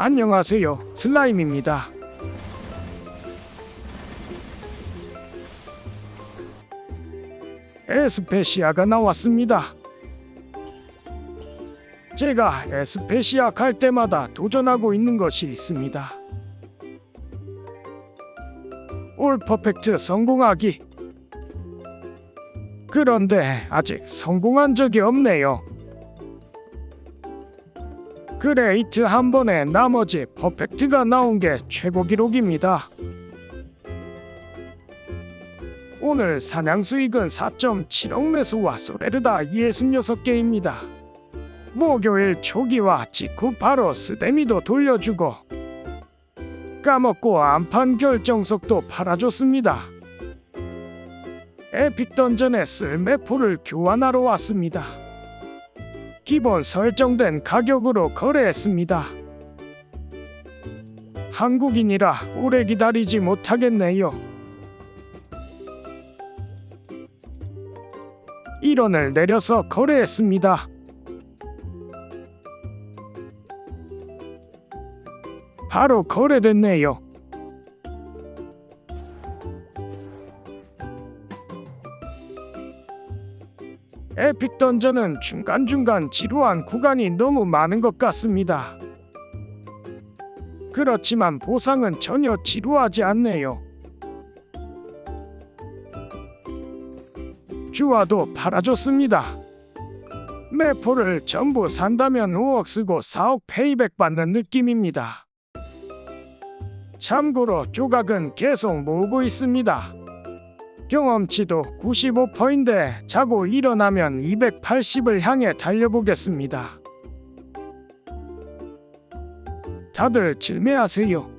안녕하세요. 슬라임입니다. 에스페시아가 나왔습니다. 제가 에스페시아 갈 때마다 도전하고 있는 것이 있습니다. 올 퍼펙트 성공하기. 그런데 아직 성공한 적이 없네요. 그 레이트 한 번에 나머지 퍼펙트가 나온 게 최고 기록입니다. 오늘 사냥 수익은 4.7억 매수와 소레르다 66개입니다. 목요일 초기와 직후 바로 스데미도 돌려주고 까먹고 안판 결정석도 팔아줬습니다. 에픽 던전의 쓸매포를 교환하러 왔습니다. 기본 설정된 가격으로 거래했습니다. 한국인이라 오래 기다리지 못하겠네요. 1원을 내려서 거래했습니다. 바로 거래됐네요. 에픽 던전은 중간중간 지루한 구간이 너무 많은 것 같습니다. 그렇지만 보상은 전혀 지루하지 않네요. 주화도 팔아줬습니다. 매포를 전부 산다면 5억 쓰고 4억 페이백 받는 느낌입니다. 참고로 조각은 계속 모으고 있습니다. 경험치도 95%인데 자고 일어나면 280을 향해 달려보겠습니다. 다들 질매하세요.